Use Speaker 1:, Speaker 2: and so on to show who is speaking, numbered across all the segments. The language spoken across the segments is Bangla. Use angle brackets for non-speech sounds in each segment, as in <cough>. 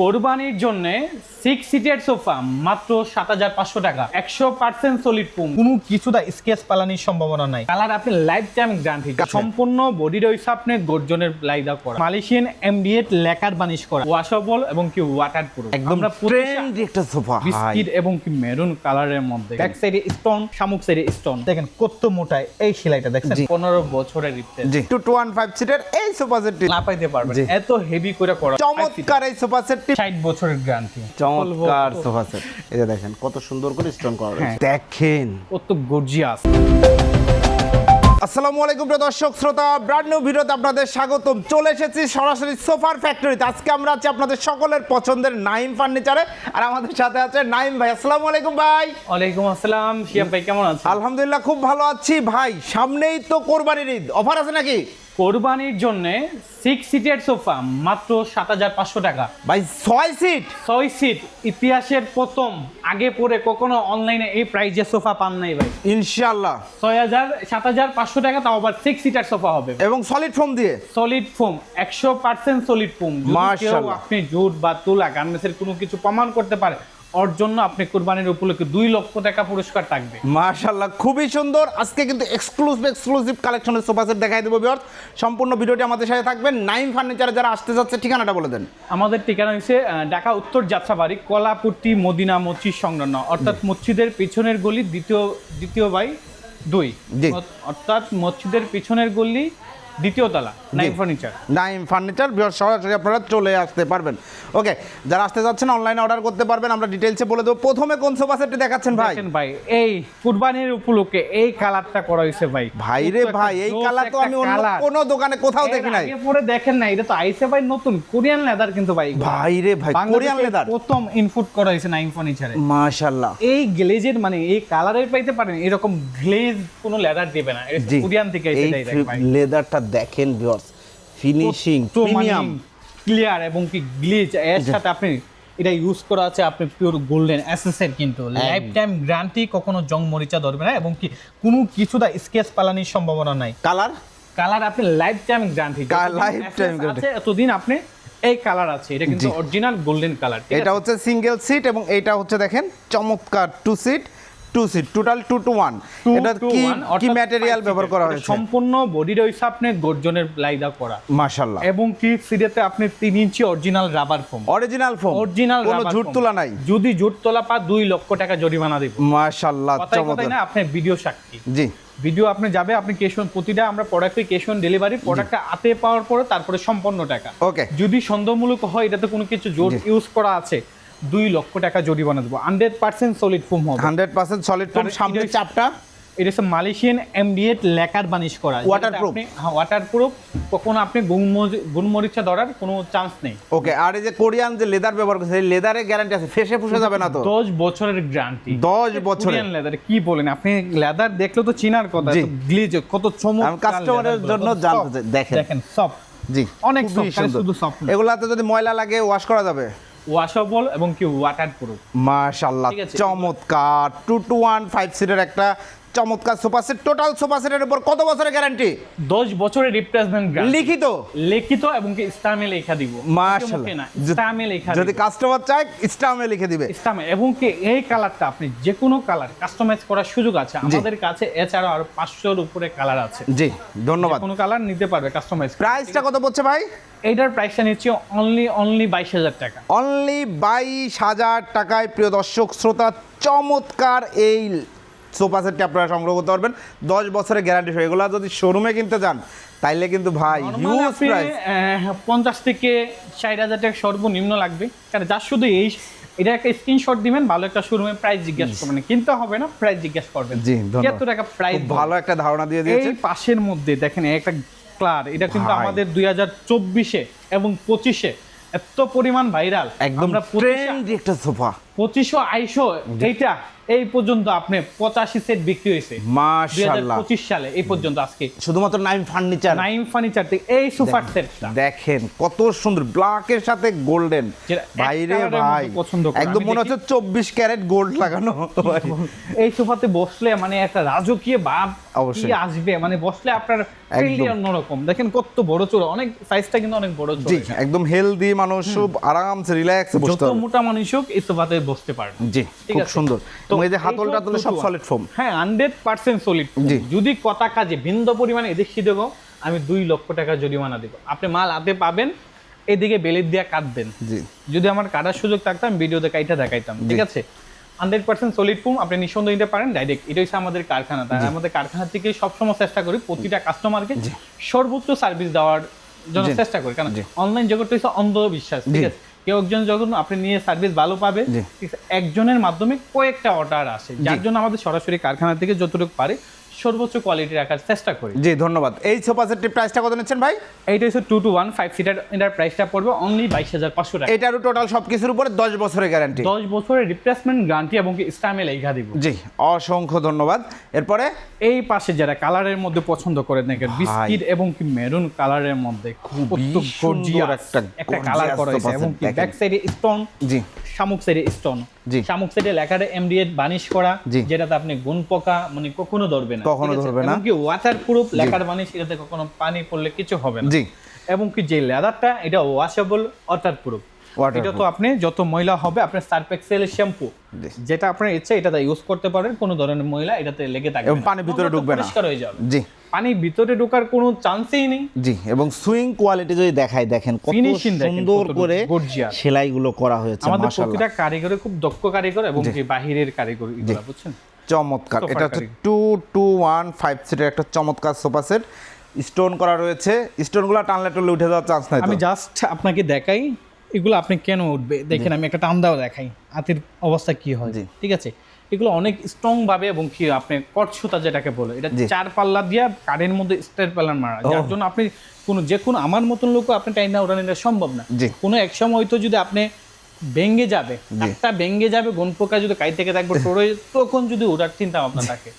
Speaker 1: কোরবানির জন্য সিক্স সিটের সোফা মাত্র সাত হাজার পাঁচশো টাকা। একশো পার্সেন্ট সলিড পুম
Speaker 2: কোনো কিছুটা স্কেচ পালানির সম্ভাবনা নাই।
Speaker 1: কালার আপনি লাইফ টাইম গ্যারান্টি সম্পূর্ণ বডি রয়েছে আপনি গর্জনের লাইদা করা। মালয়েশিয়ান এমডিএট লেকার বানিশ করা। ওয়াশেবল এবং কি ওয়াটার প্রুফ
Speaker 2: একদম ট্রেন্ডি একটা সোফা
Speaker 1: বিস্কিট এবং কি মেরুন কালারের মধ্যে। ব্যাক সাইডে স্টোন শামুক সাইডে স্টোন
Speaker 2: দেখেন কত মোটায় এই সেলাইটা
Speaker 3: দেখেন।
Speaker 1: পনেরো বছরের রিপ্লেস
Speaker 3: জি। টু টু ওয়ান ফাইভ সিটের এই সোফা সেট
Speaker 1: না পাইতে পারবেন। এত হেভি করে করা।
Speaker 3: চমৎকার এই সোফা সেটটি
Speaker 1: ষাট বছরের গ্যারান্টি।
Speaker 3: চমৎকার সোফা সেট। এই যে দেখেন কত সুন্দর করে স্টোন করা রয়েছে।
Speaker 1: হ্যাঁ।
Speaker 3: দেখেন।
Speaker 1: কত গর্জিয়াস
Speaker 3: আসসালামু আলাইকুম প্রিয় দর্শক শ্রোতা ব্র্যান্ড নিউ ভিডিওতে আপনাদের স্বাগতম। চলে এসেছি সরাসরি সোফার ফ্যাক্টরিতে আজকে আমরা আছি আপনাদের সকলের পছন্দের নাইম ফার্নিচারে আর আমাদের সাথে আছে নাইম ভাই। আসসালামু আলাইকুম ভাই।
Speaker 1: ওয়ালাইকুম আসসালাম। শিয়াব ভাই কেমন আছেন?
Speaker 3: আলহামদুলিল্লাহ খুব ভালো আছি। ভাই সামনেই তো কোরবানির ঈদ। অফার আছে নাকি?
Speaker 1: কোরবানির জন্য সিক্স সিটের সোফা মাত্র সাত হাজার পাঁচশো টাকা।
Speaker 3: ভাই ছয় সিট
Speaker 1: ছয় সিট ইতিহাসের প্রথম আগে পরে কখনো অনলাইনে এই প্রাইজে সোফা পান নাই ভাই।
Speaker 3: ইনশাআল্লাহ।
Speaker 1: ছয় হাজার সাত হাজার পাঁচশো টাকা তাও আবার সিক্স সিটার সোফা হবে।
Speaker 3: এবং সলিড ফোম দিয়ে?
Speaker 1: সলিড ফোম একশো পার্সেন্ট সলিড ফোম আপনি জুট বা তুলা গার্মেন্টসের কোনো কিছু প্রমাণ করতে পারে ওর জন্য আপনি কোরবানির উপলক্ষে দুই লক্ষ টাকা পুরস্কার থাকবে।
Speaker 3: মাশাআল্লাহ খুবই সুন্দর। আজকে কিন্তু এক্সক্লুসিভ এক্সক্লুসিভ কালেকশনের সোফা সেট দেখাই দেবো বিয়ার সম্পূর্ণ ভিডিওটি আমাদের সাথে থাকবেন। নাইন ফার্নিচারে যারা আসতে যাচ্ছে ঠিকানাটা বলে দেন।
Speaker 1: আমাদের ঠিকানা হচ্ছে ঢাকা উত্তর যাত্রাবাড়ি কলাপুট্টি মদিনা মসজিদ সংলগ্ন। অর্থাৎ মসজিদের পিছনের গলি দ্বিতীয় দ্বিতীয় বাই দুই। অর্থাৎ মসজিদের পিছনের গলি দ্বিতীয় তলা নাইম ফার্নিচার।
Speaker 3: নাইম ফার্নিচার সরাসরি আপনারা চলে আসতে পারবেন। ওকে যারা আসতে যাচ্ছেন অনলাইনে অর্ডার করতে পারবেন আমরা ডিটেলসে বলে দেবো। প্রথমে কোন সোফা সেটটি দেখাচ্ছেন ভাই?
Speaker 1: ভাই এই কুরবানির উপলক্ষে এই কালারটা করা হয়েছে ভাই।
Speaker 3: ভাই রে ভাই এই কালার তো আমি অন্য কোনো দোকানে কোথাও দেখি নাই।
Speaker 1: পরে দেখেন না এটা তো আইসে ভাই নতুন কোরিয়ান লেদার কিন্তু ভাই
Speaker 3: ভাই রে ভাই কোরিয়ান লেদার
Speaker 1: প্রথম ইনপুট করা হয়েছে নাইম ফার্নিচারে।
Speaker 3: মাশাআল্লাহ।
Speaker 1: এই গ্লেজের মানে এই কালারের পাইতে পারেন এরকম গ্লেজ কোনো লেদার দিবে না এটা কোরিয়ান থেকে এসে দেয় ভাই।
Speaker 3: লেদারটা দেখেন ভিউয়ার্স ফিনিশিং প্রিমিয়াম
Speaker 1: ক্লিয়ার এবং কি গ্লেজ এর সাথে আপনি এটা ইউজ করা আছে আপনি পিওর গোল্ডেন এসএসএর কিন্তু। লাইফ টাইম গ্যারান্টি কখনো জং মরিচা ধরবে না এবং কি
Speaker 2: কোনো কিছুটা স্কেচ পালানির সম্ভাবনা নাই।
Speaker 3: কালার
Speaker 1: কালার আপনি life time guarantee
Speaker 3: life time.
Speaker 1: আছে এতদিন আপনি এই কালার আছে। এটা কিন্তু অরিজিনাল গোল্ডেন কালার
Speaker 3: এটা হচ্ছে সিঙ্গেল সিট এবং এটা হচ্ছে দেখেন চমৎকার two seat two seat total two two one এটা কি কি ম্যাটেরিয়াল ব্যবহার করা হয়েছে?
Speaker 1: সম্পূর্ণ আপনি গর্জনের লাইদা করা।
Speaker 3: মাশাআল্লাহ।
Speaker 1: এবং কি সিডেতে আপনি ইঞ্চি original rubber foam
Speaker 3: original foam
Speaker 1: original
Speaker 3: ঝুট তোলা নাই।
Speaker 1: যদি তোলা পা লক্ষ টাকা জরিমানা দিব।
Speaker 3: মাশাআল্লাহ চমৎকার।
Speaker 1: না আপনি ভিডিও সাক্ষী।
Speaker 3: জি।
Speaker 1: ভিডিও আপনি যাবে আপনি ক্যাশ অন প্রতিটা আমরা প্রোডাক্টে ক্যাশ অন ডেলিভারি প্রোডাক্টটা হাতে পাওয়ার পরে তারপরে সম্পন্ন টাকা।
Speaker 3: ওকে
Speaker 1: যদি সন্দেহমূলক হয় এটাতে কোনো কিছু জোর ইউজ করা আছে দুই লক্ষ টাকা জরিমানা দেবো। হান্ড্রেড পার্সেন্ট সলিড ফোম হবে।
Speaker 3: হান্ড্রেড পার্সেন্ট সলিড ফোম
Speaker 1: কারণ
Speaker 3: সামনে চাপটা
Speaker 1: এটা হচ্ছে মালয়েশিয়ান এমডিএট লেকার বানিশ করা।
Speaker 3: Waterproof?
Speaker 1: ওয়াটার প্রুফ কখনো আপনি গুণমরিচা ধরার কোনো চান্স নেই।
Speaker 3: ওকে আর এই যে কোরিয়ান যে লেদার ব্যবহার করছে এই লেদারে গ্যারান্টি আছে ফেসে ফুসে যাবে না তো?
Speaker 1: দশ বছরের গ্যারান্টি
Speaker 3: দশ বছরের
Speaker 1: কোরিয়ান লেদার কি বলেন? আপনি লেদার দেখলে তো চিনার কথা
Speaker 3: জি।
Speaker 1: গ্লিজ কত চমক
Speaker 3: আমি কাস্টমারের জন্য জানতে দেখেন।
Speaker 1: দেখেন সব
Speaker 3: জি
Speaker 1: অনেক
Speaker 3: সুন্দর।
Speaker 1: শুধু না।
Speaker 3: এগুলাতে যদি ময়লা লাগে ওয়াশ করা যাবে।
Speaker 1: ওয়াশেবল এবং কি ওয়াটার প্রুফ
Speaker 3: মাশাআল্লাহ চমৎকার। টু টু ওয়ান ফাইভ সিটের একটা চমৎকার সোফা সেট টোটাল সোফা সেটের উপর কত বছরের গ্যারান্টি
Speaker 1: দশ বছরের রিপ্লেসমেন্ট গ্যারান্টি
Speaker 3: লিখিত?
Speaker 1: লিখিত এবং কি ইসলামে লেখা দিব।
Speaker 3: মাশাআল্লাহ।
Speaker 1: ইসলামে লেখা
Speaker 3: যদি কাস্টমার চায় ইসলামে লিখে দিবে।
Speaker 1: ইসলামে এবং কি এই কালারটা আপনি যে কোনো কালার কাস্টমাইজ করার সুযোগ আছে। আমাদের কাছে এছাড়াও আরও পাঁচশোর উপরে কালার আছে।
Speaker 3: জি ধন্যবাদ।
Speaker 1: কোনো কালার নিতে পারবে কাস্টমাইজ
Speaker 3: প্রাইসটা কত পড়ছে ভাই?
Speaker 1: এইটার প্রাইসটা নিচ্ছি অনলি অনলি বাইশ হাজার টাকা।
Speaker 3: অনলি বাইশ হাজার টাকায় প্রিয় দর্শক শ্রোতা চমৎকার এই সোফা সেটটি আপনারা সংগ্রহ করতে পারবেন। দশ বছরের গ্যারান্টি সহ। এগুলো যদি শোরুমে কিনতে চান তাইলে কিন্তু ভাই হিউজ প্রাইস
Speaker 1: পঞ্চাশ থেকে ষাট হাজার টাকা সর্বনিম্ন লাগবে। কারণ যার শুধু এই এটা একটা স্ক্রিনশট দিবেন ভালো একটা শোরুমে প্রাইস জিজ্ঞেস করবেন। কিনতে হবে না প্রাইস জিজ্ঞেস করবেন।
Speaker 3: জি, ধন্যবাদ।
Speaker 1: কত টাকা প্রাইস
Speaker 3: ভালো একটা ধারণা দিয়ে দিয়েছে।
Speaker 1: এই পাশের মধ্যে দেখেন একটা ক্লার এটা কিন্তু আমাদের দুই হাজার চব্বিশে এবং পঁচিশে। এত পরিমাণ ভাইরাল
Speaker 3: একদম একটা সোফা
Speaker 1: পঁচিশশো আইশো এইটা এই পর্যন্ত আপনি পঁচাশি সেট বিক্রি হয়েছে। পঁচিশ সালে এই পর্যন্ত আজকে।
Speaker 3: শুধুমাত্র নাইম ফার্নিচার
Speaker 1: নাইম ফার্নিচার থেকে এই সুপার সেটটা
Speaker 3: দেখেন কত সুন্দর ব্ল্যাকের সাথে গোল্ডেন
Speaker 1: বাইরে
Speaker 3: ভাই
Speaker 1: পছন্দ
Speaker 3: একদম মনে হচ্ছে চব্বিশ ক্যারেট গোল্ড লাগানো।
Speaker 1: এই সোফাতে বসলে মানে একটা রাজকীয় ভাব
Speaker 3: অবশ্যই।
Speaker 1: আসবে? মানে বসলে আপনার ফিলই অন্যরকম দেখেন কত বড় চোরা। অনেক সাইজটা কিন্তু অনেক বড়
Speaker 3: জি একদম হেলদি মানুষ খুব আরামসে রিল্যাক্সে বসতে
Speaker 1: যত মোটা মানুষ হোক এই সোফাতে বসতে পারবে।
Speaker 3: জি খুব সুন্দর।
Speaker 1: তো
Speaker 3: এই যে সব সলিড ফোম
Speaker 1: হ্যাঁ হান্ড্রেড পার্সেন্ট সলিড
Speaker 3: জি।
Speaker 1: যদি কথা কাজে ভিন্ন পরিমাণে এদেশি দেবো আমি দুই লক্ষ টাকা জরিমানা দেবো। আপনি মাল হাতে পাবেন এদিকে বেলের দিয়ে কাটবেন
Speaker 3: জি।
Speaker 1: যদি আমার কাটার সুযোগ থাকতাম ভিডিওতে কাইটা দেখাইতাম। ঠিক আছে? হান্ড্রেড পার্সেন্ট সলিড ফুম আপনি নিঃসন্দেহ নিতে পারেন ডাইরেক্ট এটা হচ্ছে আমাদের কারখানা। তাই আমাদের কারখানা থেকে সবসময় চেষ্টা করি প্রতিটা কাস্টমারকে সর্বোচ্চ সার্ভিস দেওয়ার জন্য চেষ্টা করি। কারণ অনলাইন জগৎটা হচ্ছে অন্ধবিশ্বাস ঠিক আছে? কেউ একজন যখন আপনি নিয়ে সার্ভিস ভালো পাবে একজনের মাধ্যমে কয়েকটা অর্ডার আসে। যার জন্য আমাদের সরাসরি কারখানা থেকে যতটুকু পারে সর্বোচ্চ কোয়ালিটি রাখার চেষ্টা করি।
Speaker 3: জি ধন্যবাদ। এই সোফা সেটটির প্রাইসটা কত নিচ্ছেন ভাই?
Speaker 1: এইটা হচ্ছে two two one five seater এটার প্রাইসটা পড়বে অনলি বাইশ হাজার পাঁচশো টাকা।
Speaker 3: এটারও টোটাল সবকিছুর উপরে দশ বছরের গ্যারান্টি
Speaker 1: দশ বছরের রিপ্লেসমেন্ট গ্যারান্টি এবং স্টামে লেখা দিব
Speaker 3: জি অসংখ্য ধন্যবাদ। এরপরে?
Speaker 1: এই পাশে যারা কালারের মধ্যে পছন্দ করে দেখেন বিস্কিট এবং কি মেরুন কালারের মধ্যে
Speaker 3: সুন্দর
Speaker 1: gorgeous
Speaker 3: একটা
Speaker 1: কালার করা হয়েছে এবং কি ব্যাক সাইডে স্টোন
Speaker 3: জি।
Speaker 1: শামুক সাইডে স্টোন। শামুক সাইডে লেখাটা এমডিএ বানিশ করা যেটাতে আপনি গুণ পোকা মানে কখনো ধরবে না
Speaker 3: কখনো? ধরবে না।
Speaker 1: এমনকি ওয়াটার প্রুফ লেখার বানিশ এটাতে কখনো পানি পড়লে কিছু হবে না
Speaker 3: জি
Speaker 1: এবং কি যে লেদারটা এটা ওয়াশেবল ওয়াটার প্রুফ। এটা তো আপনি যত ময়লা হবে আপনার সার্ফ এক্সেলের শ্যাম্পু যেটা আপনার ইচ্ছা এটাতে ইউজ করতে পারেন কোনো ধরনের ময়লা এটাতে লেগে থাকবে
Speaker 3: এবং
Speaker 1: না।
Speaker 3: পানির ভিতরে ঢুকবে না।
Speaker 1: পরিষ্কার হয়ে যাবে।
Speaker 3: জি।
Speaker 1: পানি ভিতরে ঢোকার কোনো চান্সই নেই।
Speaker 4: জি এবং সুইং কোয়ালিটি যদি দেখাই দেখেন কত সুন্দর করে
Speaker 1: gorgeous।
Speaker 4: সেলাইগুলো করা হয়েছে
Speaker 1: আমাদের
Speaker 4: মাশাআল্লাহ।
Speaker 1: প্রতিটা কারিগরে খুব দক্ষ কারিগর এবং কি বাহিরের কারিগর এগুলো বুঝছেন?
Speaker 3: চমৎকার। এটা হচ্ছে। টু টু ওয়ান ফাইভ সিটের একটা চমৎকার সোফা সেট। স্টোন করা রয়েছে। স্টোনগুলো টানলে টলে উঠে যাওয়ার চান্স নাই
Speaker 1: আমি জাস্ট আপনাকে দেখাই এগুলো আপনি কেন উঠবে? দেখেন আমি একটা টান দাও দেখাই হাতের অবস্থা কি হয়? ঠিক আছে? এগুলো অনেক স্ট্রং ভাবে এবং কি আপনি কট সুতা যেটাকে বলে এটা চার পাল্লা দিয়ে কারের মধ্যে স্টেট পাল্লার মারা। যার জন্য আপনি কোনো যে কোনো আমার মতন লোক আপনি টাইম না ওটা নিতে সম্ভব না। কোনো এক সময় হয়তো যদি আপনি ভেঙ্গে যাবে একটা ভেঙ্গে যাবে গন পোকা যদি কাই থেকে থাকবে <laughs> টোরে তখন যদি ওটার চিন্তা ভাবনা থাকে।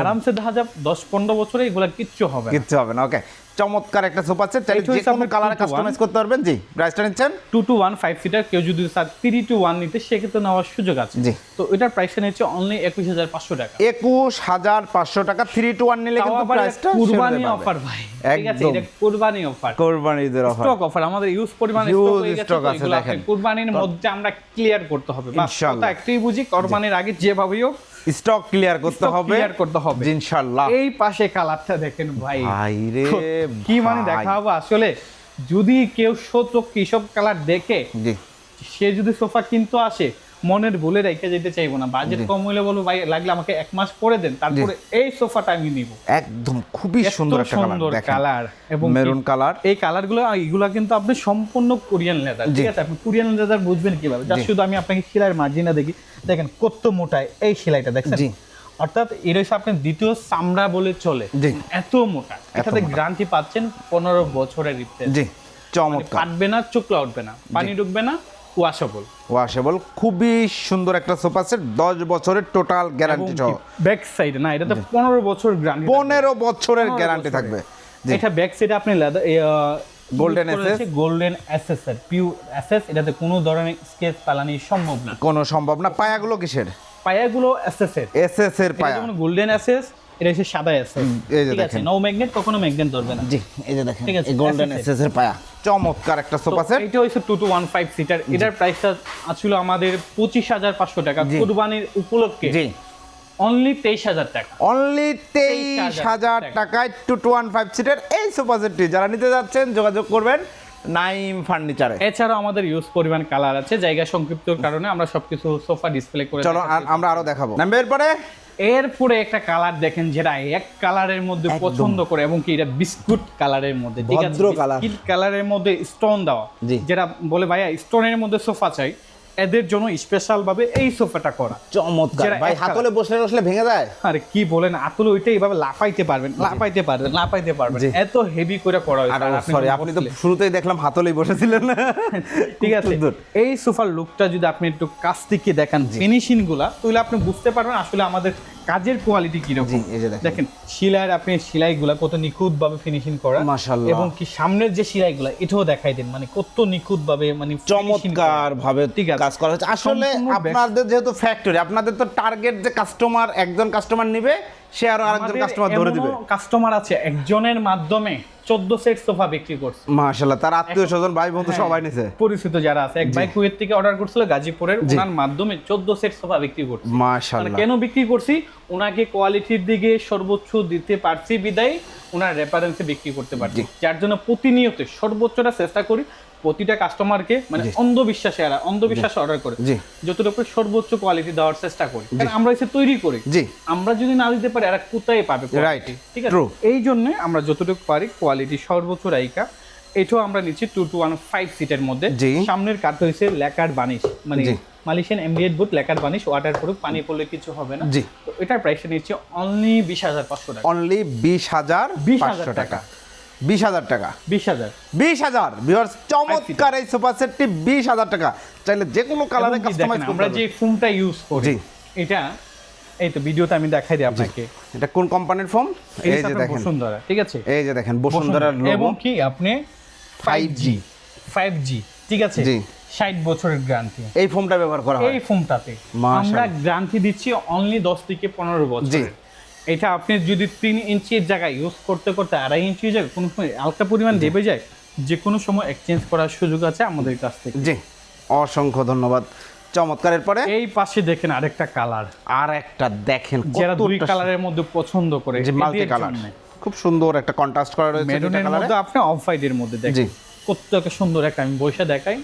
Speaker 1: আরামসে দেখা যাবে দশ পনেরো বছরে এগুলা কিচ্ছু হবে
Speaker 3: কিচ্ছু হবে না ওকে চমৎকার একটা সোফা সেট চাইলে
Speaker 1: এটা
Speaker 3: যে কোনো কালারে
Speaker 1: 2 1
Speaker 3: কাস্টমাইজ করতে পারবেন। জি প্রাইসটা নিচ্ছেন।
Speaker 1: Two two one five seater কেউ যদি স্যার থ্রি টু ওয়ান নিতে সেক্ষেত্রে নেওয়ার সুযোগ আছে।
Speaker 3: জি।
Speaker 1: তো এটার প্রাইসটা নিচ্ছে অনলি একুশ হাজার পাঁচশো টাকা।
Speaker 3: একুশ হাজার পাঁচশো টাকা থ্রি টু ওয়ান নিলে কিন্তু প্রাইসটা
Speaker 1: কুরবানি অফার ভাই। ঠিক আছে এটা কুরবানি অফার
Speaker 3: কোরবানি ঈদের অফার
Speaker 1: স্টক অফার আমাদের ইউজ পরিমাণ স্টক হয়ে গেছে তো
Speaker 3: আছে,
Speaker 1: এগুলো
Speaker 3: দেখেন।
Speaker 1: কুরবানির মধ্যে আমরা ক্লিয়ার করতে হবে। বাস। কথা একটাই বুঝি কুরবানির আগে যেভাবেই হোক
Speaker 3: স্টক ক্লিয়ার করতে হবে।
Speaker 1: করতে হবে।
Speaker 3: ইনশাল্লাহ। ইনশাআল্লাহ
Speaker 1: এই পাশে কালারটা দেখেন ভাই।
Speaker 3: ভাই রে
Speaker 1: কি মানে
Speaker 3: দেখা
Speaker 1: দেখাবো? আসলে যদি কেউ সচক কৃষক কালার দেখে সে যদি সোফা কিনতে আসে মনের ভুলে রেখে যেতে চাইব না। বাজেট কম হলে বলব ভাই লাগলে আমাকে এক মাস পরে দেন তারপরে এই সোফাটা আমি নিব।
Speaker 3: একদম খুবই সুন্দর একটা কালার
Speaker 1: সুন্দর কালার এবং
Speaker 3: মেরুন কালার।
Speaker 1: এই কালারগুলো এইগুলা কিন্তু আপনি সম্পূর্ণ কোরিয়ান লেদার ঠিক আছে? আপনি কোরিয়ান লেদার বুঝবেন কীভাবে? যা শুধু আমি আপনাকে সেলাইয়ের মার্জিনটা দেখি। দেখেন কত মোটায় এই সেলাইটা দেখছেন?
Speaker 3: জি।
Speaker 1: অর্থাৎ এটা হচ্ছে আপনার দ্বিতীয় চামড়া বলে চলে। এত মোটা। এটাতে গ্যারান্টি পাচ্ছেন পনেরো বছরের রিপ্লেস
Speaker 3: জি চমৎকার।
Speaker 1: কাটবে না চোখলা উঠবে না। পানি ঢুকবে না ওয়াশেবল
Speaker 3: ওয়াশেবল খুবই সুন্দর একটা সোফা সেট দশ বছরের টোটাল গ্যারান্টি সহ।
Speaker 1: ব্যাক সাইডে না এটাতে পনেরো বছর গ্যারান্টি
Speaker 3: পনেরো বছরের গ্যারান্টি থাকবে।
Speaker 1: এটা ব্যাক সাইডে আপনি leather
Speaker 3: Golden SS?
Speaker 1: Golden SS এর পিউ এসএস এটাতে কোনো ধরনের স্কেচ পালানি সম্ভব না।
Speaker 3: কোনো সম্ভব না। পায়াগুলো কিসের?
Speaker 1: পায়াগুলো এসএস এর।
Speaker 3: এস এস এর পায়া।
Speaker 1: যেমন গোল্ডেন এসএস এটা হচ্ছে সাদা এসএস
Speaker 3: এই যে দেখেন।
Speaker 1: নো ম্যাগনেট কখনো ম্যাগনেট ধরবে না।
Speaker 4: জি এই যে দেখেন
Speaker 1: ঠিক আছে,
Speaker 4: গোল্ডেন এসএস এর পায়া।
Speaker 3: চমৎকার একটা সোফা সেট
Speaker 1: এটা হচ্ছে ওয়ান ফাইভ সিটার এটার প্রাইসটা ছিল আমাদের পঁচিশ হাজার পাঁচশো টাকা। কুরবানির উপলক্ষে
Speaker 3: জি।
Speaker 1: অনলি তেইশ হাজার টাকা।
Speaker 3: অনলি তেইশ
Speaker 1: 23,000
Speaker 3: হাজার টাকায় টু টু ওয়ান ফাইভ সিটের এই সোফা সেটটি যারা নিতে যাচ্ছেন যোগাযোগ করবেন নাইম ফার্নিচারে।
Speaker 1: এছাড়াও আমাদের ইউজ পরিমাণ কালার আছে জায়গা সংক্ষিপ্তর কারণে আমরা সবকিছু সোফা ডিসপ্লে করে
Speaker 3: চলো আর আমরা আরও দেখাবো। নামবে এরপরে?
Speaker 1: এরপরে একটা কালার দেখেন যেটা এক কালারের মধ্যে পছন্দ করে এবং কি এটা বিস্কুট কালারের মধ্যে ঠিক আছে? কালারের মধ্যে স্টোন দেওয়া। যেটা বলে ভাইয়া স্টোনের মধ্যে সোফা চাই। এদের জন্য স্পেশাল ভাবে এই সোফাটা করা।
Speaker 4: চমৎকার। ভাই হাতলে বসলে বসলে ভেঙে যায়?
Speaker 1: আরে কি বলেন আতলে ওইটা এইভাবে লাফাইতে পারবেন লাফাইতে পারবেন লাফাইতে পারবেন। এত হেভি করে করা হয়েছে
Speaker 3: সরি আপনি তো শুরুতেই দেখলাম হাতলেই বসেছিলেন। <laughs>
Speaker 1: ঠিক আছে। এই সোফার লুকটা যদি আপনি একটু কাছ থেকে দেখান ফিনিশিংগুলা তাহলে আপনি বুঝতে পারবেন আসলে আমাদের কাজের কোয়ালিটি কীরকম
Speaker 4: দেখেন।
Speaker 1: শিলার আপনি সেলাইগুলা কত নিখুঁত ভাবে ফিনিশিং করা
Speaker 4: মাশাআল্লাহ।
Speaker 1: এবং কি সামনের যে সেলাইগুলা এটাও দেখাই দেন মানে কত নিখুঁত ভাবে মানে
Speaker 4: চমৎকার ভাবে
Speaker 1: ঠিক আছে।
Speaker 4: কাজ করা হচ্ছে আসলে
Speaker 3: আপনাদের যেহেতু ফ্যাক্টরি আপনাদের তো টার্গেট যে কাস্টমার একজন কাস্টমার নিবে সে আরও আরেকজন কাস্টমার ধরে দিবে
Speaker 1: কাস্টমার আছে একজনের মাধ্যমে চোদ্দ সেট সোফা বিক্রি করছে।
Speaker 3: তার আত্মীয় স্বজন ভাই বন্ধু
Speaker 1: হ্যাঁ।
Speaker 3: সবাই নিছে।
Speaker 1: পরিচিত যারা আছে এক ভাই কুয়েত থেকে অর্ডার করছিল গাজীপুরের ওনার মাধ্যমে চোদ্দ সেট সোফা বিক্রি করছে। কেন বিক্রি করছি? ওনাকে কোয়ালিটির দিকে সর্বোচ্চ দিতে পারছি বিদায় ওনার রেফারেন্সে বিক্রি করতে পারছি। যার জন্য প্রতিনিয়ত সর্বোচ্চটা চেষ্টা করি প্রতিটা কাস্টমারকে মানে অন্ধবিশ্বাসে এরা অন্ধবিশ্বাসে অর্ডার করে। যতটুকু সর্বোচ্চ কোয়ালিটি দেওয়ার চেষ্টা করি। কারণ আমরা এসে তৈরি করি। আমরা যদি না দিতে পারি এরা কোথায় পাবে?
Speaker 3: Right.
Speaker 1: ঠিক আছে? এই জন্য আমরা যতটুকু পারি কোয়ালিটি সর্বোচ্চ রাইকা এটাও আমরা নিচ্ছি টু টু ওয়ান ফাইভ সিটের মধ্যে। সামনের কাঠ হয়েছে লেকার বানিশ। মানে
Speaker 3: জি।
Speaker 1: মালয়েশিয়ান এমডিএড বুট লেকার বানিশ ওয়াটার প্রুফ পানি পড়লে কিছু হবে না।
Speaker 3: জি।
Speaker 1: তো এটার প্রাইসটা নিচ্ছি অনলি বিশ হাজার পাঁচশো টাকা।
Speaker 3: অনলি বিশ হাজার
Speaker 1: বিশ
Speaker 3: হাজার টাকা। বিশ হাজার টাকা।
Speaker 1: বিশ হাজার।
Speaker 3: বিশ হাজার। ভিউয়ার্স চমৎকার এই সোফা সেটটি বিশ হাজার টাকা। চাইলে যে কোনো কালারে কাস্টমাইজ
Speaker 1: আমরা যে। ফোমটা ইউজ করি এটা এই তো ভিডিওতে আমি দেখাই দিই আপনাকে।
Speaker 3: এটা কোন কোম্পানির ফোম
Speaker 1: এই
Speaker 3: যে দেখেন।
Speaker 1: বসুন্ধরা ঠিক আছে?
Speaker 3: এই যে দেখেন বসুন্ধরার
Speaker 1: বসুন্ধরা। এবং কি আপনি ফাইভ জি ফাইভ জি ঠিক আছে?
Speaker 3: জি।
Speaker 1: ষাট বছরের গ্যারান্টি
Speaker 3: এই ফোমটা ব্যবহার করা হয়।
Speaker 1: এই ফোমটাতে। আমরা গ্যারান্টি দিচ্ছি অনলি দশ থেকে পনেরো বছর
Speaker 3: জি।
Speaker 1: এটা আপনি যদি তিন ইঞ্চির জায়গায় ইউজ করতে করতে আড়াই ইঞ্চি জায়গায় কোনো সময় হালকা পরিমাণ দেবে যায় যে কোনো সময় এক্সচেঞ্জ করার সুযোগ আছে আমাদের কাছ থেকে।
Speaker 3: জি অসংখ্য ধন্যবাদ। চমৎকারের পরে
Speaker 1: এই পাশে দেখেন আরেকটা কালার
Speaker 3: আর একটা দেখেন
Speaker 1: যারা দুই কালারের মধ্যে পছন্দ করে
Speaker 3: যে মাল্টি কালার। খুব সুন্দর একটা কন্ট্রাস্ট করা রয়েছে
Speaker 1: মেরুনের মধ্যে আপনি অফ হোয়াইটের মধ্যে
Speaker 3: জি।
Speaker 1: দেখেন। কত একটা সুন্দর একটা আমি বসে দেখাই।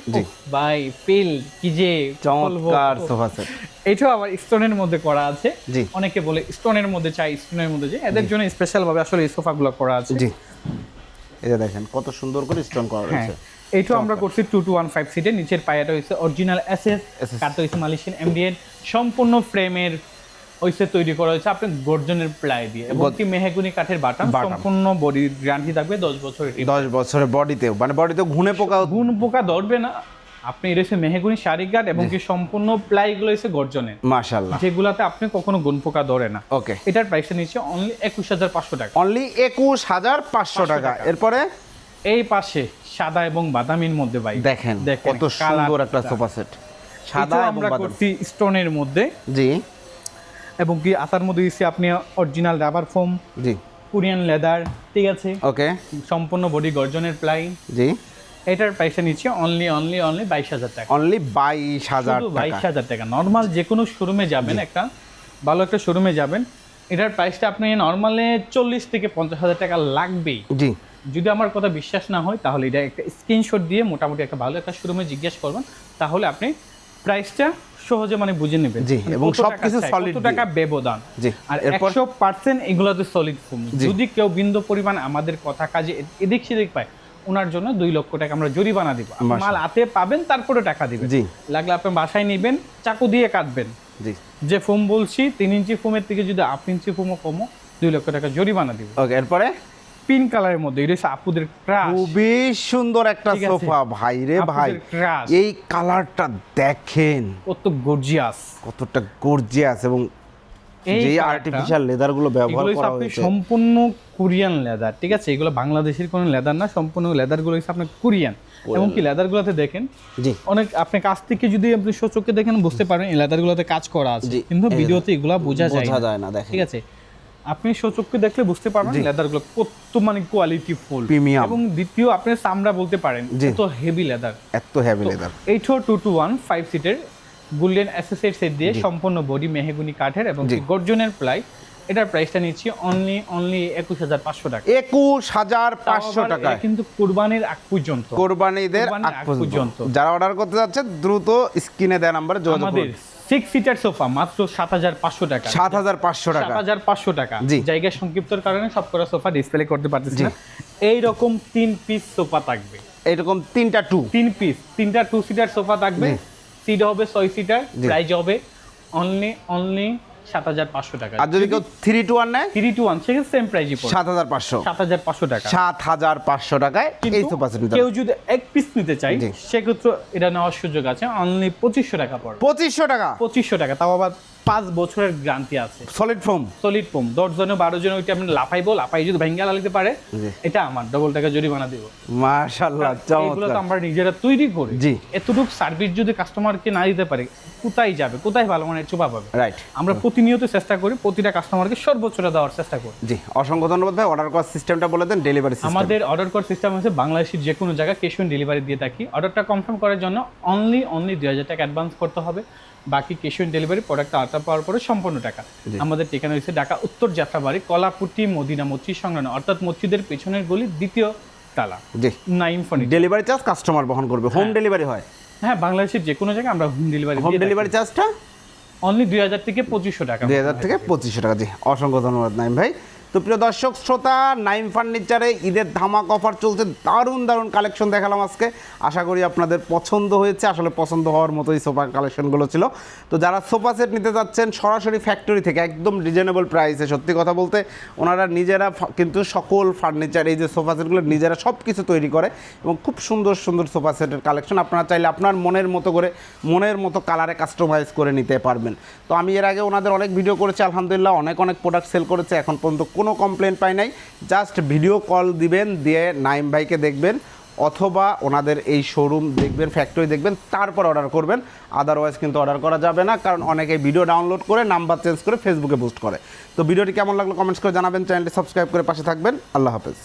Speaker 1: ভাই ফিল কি যে
Speaker 3: চমৎকার সোফা সেট
Speaker 1: এটাও আবার স্টোনের মধ্যে করা আছে। অনেকে বলে স্টোনের মধ্যে চাই স্টোনের মধ্যে যে এদের জন্য স্পেশাল ভাবে আসলে এই সোফাগুলো করা আছে।
Speaker 3: জি। যে দেখেন কত সুন্দর করে স্টোন করা
Speaker 1: হ্যাঁ
Speaker 3: রয়েছে।
Speaker 1: এইটাও আমরা করছি টু টু ওয়ান ফাইভ সিটের নিচের পায়াটা হয়েছে অরিজিনাল এসএস
Speaker 3: SS
Speaker 1: কাঠটা হয়েছে মালয়েশিয়ান এমডিএন সম্পূর্ণ ফ্রেমের হয়েছে তৈরি করা হয়েছে আপনি গর্জনের প্লাই দিয়ে এবং কি মেহগুনি কাঠের বাটাম। সম্পূর্ণ বডি গ্যারান্টি থাকবে দশ বছরের
Speaker 3: দশ বছরের বডিতেও মানে বডিতে ঘুনে পোকা
Speaker 1: গুণ পোকা ধরবে না। আপনি হচ্ছে মেহগুনি শাড়ি কাঠ এবং কি সম্পূর্ণ প্লাইগুলো হচ্ছে গর্জনের
Speaker 3: মাশাল্লাহ
Speaker 1: যেগুলাতে আপনি কখনো গুণ পোকা ধরে না।
Speaker 3: ওকে।
Speaker 1: এটার প্রাইসটা নিচ্ছে অনলি একুশ হাজার পাঁচশো টাকা।
Speaker 3: অনলি একুশ হাজার পাঁচশো টাকা। এরপরে?
Speaker 1: এই পাশে সাদা এবং বাদামির মধ্যে ভাই।
Speaker 3: দেখেন কত সুন্দর একটা সোফা সেট। সাদা এবং বাদামি।
Speaker 1: স্টোনের মধ্যে।
Speaker 3: জি।
Speaker 1: এবং কি আতার মধ্যে দিচ্ছি আপনি অরিজিনাল রাবার ফোম
Speaker 3: জি।
Speaker 1: কোরিয়ান লেদার ঠিক আছে?
Speaker 3: ওকে
Speaker 1: সম্পূর্ণ বডি গর্জনের প্লাই
Speaker 3: জি।
Speaker 1: এটার প্রাইসটা নিচ্ছে অনলি অনলি অনলি বাইশ হাজার টাকা।
Speaker 3: অনলি বাইশ হাজার
Speaker 1: বাইশ
Speaker 3: টাকা।
Speaker 1: হাজার টাকা। নর্মাল যে কোনো শোরুমে যাবেন একটা ভালো একটা শোরুমে যাবেন। এটার প্রাইসটা আপনি নর্মালে চল্লিশ থেকে পঞ্চাশ হাজার টাকা লাগবেই।
Speaker 3: জি।
Speaker 1: যদি আমার কথা বিশ্বাস না হয় তাহলে এটা একটা স্ক্রিনশট দিয়ে মোটামুটি একটা ভালো একটা শোরুমে জিজ্ঞেস করবেন। তাহলে আপনি প্রাইসটা সহজে মানে বুঝে নেবেন।
Speaker 3: জি,
Speaker 1: মানে
Speaker 3: এবং সবকিছু
Speaker 1: কত টাকা ব্যবধান।
Speaker 3: জি,
Speaker 1: আর
Speaker 3: এরপর?
Speaker 1: একশো পার্সেন্ট এগুলোতে সলিড ফোম যদি কেউ বিন্দু পরিমাণ আমাদের কথা কাজে এদিক সেদিক পায় ওনার জন্য দুই লক্ষ টাকা আমরা জরিমানা দিব। মাল হাতে পাবেন তারপরে টাকা দিবেন।
Speaker 3: জি।
Speaker 1: লাগলে আপনি বাসায় নেবেন চাকু দিয়ে কাটবেন।
Speaker 3: জি।
Speaker 1: যে ফোম বলছি তিন ইঞ্চি ফোমের থেকে যদি আট ইঞ্চি ফোমও কমো দুই লক্ষ টাকা জরিমানা দিব।
Speaker 3: ওকে এরপরে?
Speaker 1: পিঙ্ক কালারের মধ্যে এটা হচ্ছে আপুদের ক্রাশ
Speaker 3: খুবই সুন্দর একটা সোফা ভাই রে ভাই। এই কালারটা দেখেন।
Speaker 1: কত গর্জিয়াস
Speaker 3: কতটা গর্জিয়াস এবং যে আর্টিফিশিয়াল লেদারগুলো ব্যবহার করা হয়েছে।
Speaker 1: সম্পূর্ণ কোরিয়ান লেদার ঠিক আছে? এগুলো বাংলাদেশের কোনো লেদার না সম্পূর্ণ লেদারগুলো হচ্ছে আপনার কোরিয়ান এবং কি লেদার গুলোতে দেখেন
Speaker 3: জি।
Speaker 1: অনেক আপনি কাছ থেকে যদি আপনি সচক্ষে দেখেন বুঝতে পারবেন এই লেদার গুলোতে কাজ করা আছে। কিন্তু ভিডিওতে এগুলা বোঝা যায় না।
Speaker 4: যায় না দেখেন।
Speaker 1: ঠিক আছে? আপনি সচক্ষে দেখলে বুঝতে পারবেন লেদারগুলো কত মানে কোয়ালিটি ফুল
Speaker 3: Premium।
Speaker 1: এবং দ্বিতীয় আপনি চামড়া বলতে পারেন এত হেভি লেদার
Speaker 3: এত হেভি লেদার
Speaker 1: এইটো টু টু ওয়ান ফাইভ সিটের গোল্ডেন অ্যাসোসিয়েট সেট দিয়ে সম্পূর্ণ বডি মেহগুনি কাঠের এবং গর্জনের প্লাই। এটার প্রাইসটা নিচ্ছি অনলি অনলি একুশ হাজার পাঁচশো টাকা।
Speaker 3: একুশ হাজার পাঁচশো
Speaker 1: এটা কিন্তু কুরবানির আগ পর্যন্ত।
Speaker 3: কোরবানিদের আগ পর্যন্ত। যারা অর্ডার করতে যাচ্ছে দ্রুত স্ক্রিনে দেওয়া নাম্বারে যোগাযোগ
Speaker 1: সিক্স সিটার সোফা মাত্র সাত হাজার পাঁচশো টাকা।
Speaker 3: সাত হাজার পাঁচশো
Speaker 1: সাত
Speaker 3: টাকা
Speaker 1: হাজার পাঁচশো টাকা। জায়গা সংক্ষিপ্তর কারণে সব করা সোফা ডিসপ্লে করতে পারতেছি
Speaker 3: এই
Speaker 1: না। এইরকম তিন পিস সোফা থাকবে।
Speaker 3: এরকম তিনটা টু
Speaker 1: তিন পিস তিনটা টু সিটার সোফা থাকবে। সিট হবে ছয় সিটার। প্রাইস হবে অনলি অনলি সাত হাজার পাঁচশো টাকা।
Speaker 3: আর যদি কেউ থ্রি টু ওয়ান নেয়?
Speaker 1: থ্রি টু ওয়ান সেক্ষেত্রে সেম প্রাইজই পড়বে।
Speaker 3: সাত হাজার পাঁচশো।
Speaker 1: সাত হাজার পাঁচশো টাকা।
Speaker 3: সাত হাজার পাঁচশো টাকায় এই সোফা সেট
Speaker 1: কেউ যদি এক পিস নিতে চাই। সেক্ষেত্রে এটা নেওয়ার সুযোগ আছে। অনলি পঁচিশশো টাকা পড়বে।
Speaker 3: পঁচিশশো টাকা।
Speaker 1: পঁচিশশো টাকা তাও আবার পাঁচ বছরের গ্যারান্টি আছে।
Speaker 3: সলিড ফোম
Speaker 1: সলিড ফোম দশ জনে বারো জন ওইটা আপনি লাফাইবো লাফাই যদি ভেঙ্গা লাগাতে পারে এটা আমার ডবল টাকা জরিমানা দিব।
Speaker 3: মাশাল্লাহ
Speaker 1: এগুলো তো আমরা নিজেরা তৈরি করি।
Speaker 3: জি।
Speaker 1: এতটুকু সার্ভিস যদি কাস্টমারকে না দিতে পারে কোথায় যাবে? কোথায় ভালো মানের চোপা পাবে?
Speaker 3: রাইট
Speaker 1: আমরা প্রতিনিয়ত চেষ্টা করি প্রতিটা কাস্টমারকে সর্বোচ্চটা দেওয়ার চেষ্টা করি।
Speaker 3: জি অসংখ্য ধন্যবাদ ভাই। অর্ডার করার সিস্টেমটা বলে দেন ডেলিভারি
Speaker 1: আমাদের অর্ডার করার সিস্টেম হচ্ছে বাংলাদেশের যে কোনো জায়গায় ক্যাশ অন ডেলিভারি দিয়ে থাকি। অর্ডারটা কনফার্ম করার জন্য অনলি অনলি দুই হাজার টাকা অ্যাডভান্স করতে হবে। বাকি ক্যাশ অন ডেলিভারি প্রোডাক্টটা আটা পাওয়ার পরে সম্পূর্ণ টাকা। আমাদের ঠিকানা হচ্ছে ঢাকা উত্তর যাত্রাবাড়ি কলাপুটি মদিনা মসজিদ সংলগ্ন। অর্থাৎ মসজিদের পেছনের গলি দ্বিতীয় তালা। নাইম ফোন
Speaker 3: ডেলিভারি চার্জ কাস্টমার বহন করবে। হোম ডেলিভারি হয়?
Speaker 1: হ্যাঁ বাংলাদেশের যে কোনো জায়গায় আমরা হোম ডেলিভারি
Speaker 3: হোম ডেলিভারি চার্জটা
Speaker 1: অনলি দুই হাজার থেকে পঁচিশশো টাকা।
Speaker 3: দুই হাজার থেকে পঁচিশশো টাকা জি। অসংখ্য ধন্যবাদ নাইম ভাই। তো প্রিয় দর্শক, শ্রোতা, নাইম ফার্নিচারে ঈদের ধামাক অফার চলছে। দারুণ দারুণ কালেকশন দেখালাম আজকে। আশা করি আপনাদের পছন্দ হয়েছে। আসলে পছন্দ হওয়ার মতোই সোফা কালেকশনগুলো ছিল। তো যারা সোফা সেট নিতে যাচ্ছেন, সরাসরি ফ্যাক্টরি থেকে একদম রিজনেবল প্রাইসে সত্যি কথা বলতে ওনারা নিজেরা কিন্তু সকল ফার্নিচার এই যে সোফা সেটগুলো নিজেরা সব কিছু তৈরি করে এবং খুব সুন্দর সুন্দর সোফা সেটের কালেকশন আপনারা চাইলে আপনার মনের মতো করে, মনের মতো কালারে কাস্টমাইজ করে নিতে পারবেন। তো আমি এর আগে ওনাদের অনেক ভিডিও করেছি। আলহামদুলিল্লাহ অনেক অনেক প্রোডাক্ট সেল করেছে। এখন পর্যন্ত কোনো কমপ্লেন পাই নাই। জাস্ট ভিডিও কল দিবেন, দিয়ে নাইম ভাইকে দেখবেন, অথবা ওনাদের এই শোরুম দেখবেন ফ্যাক্টরি দেখবেন, তারপর অর্ডার করবেন। আদারওয়াইজ কিন্তু অর্ডার করা যাবে না, কারণ অনেকে ভিডিও ডাউনলোড করে নাম্বার চেঞ্জ করে ফেসবুকে পোস্ট করে। তো ভিডিওটি কেমন লাগল কমেন্টস করে জানাবেন চ্যানেলটি সাবস্ক্রাইব করে পাশে থাকবেন। আল্লাহ হাফেজ।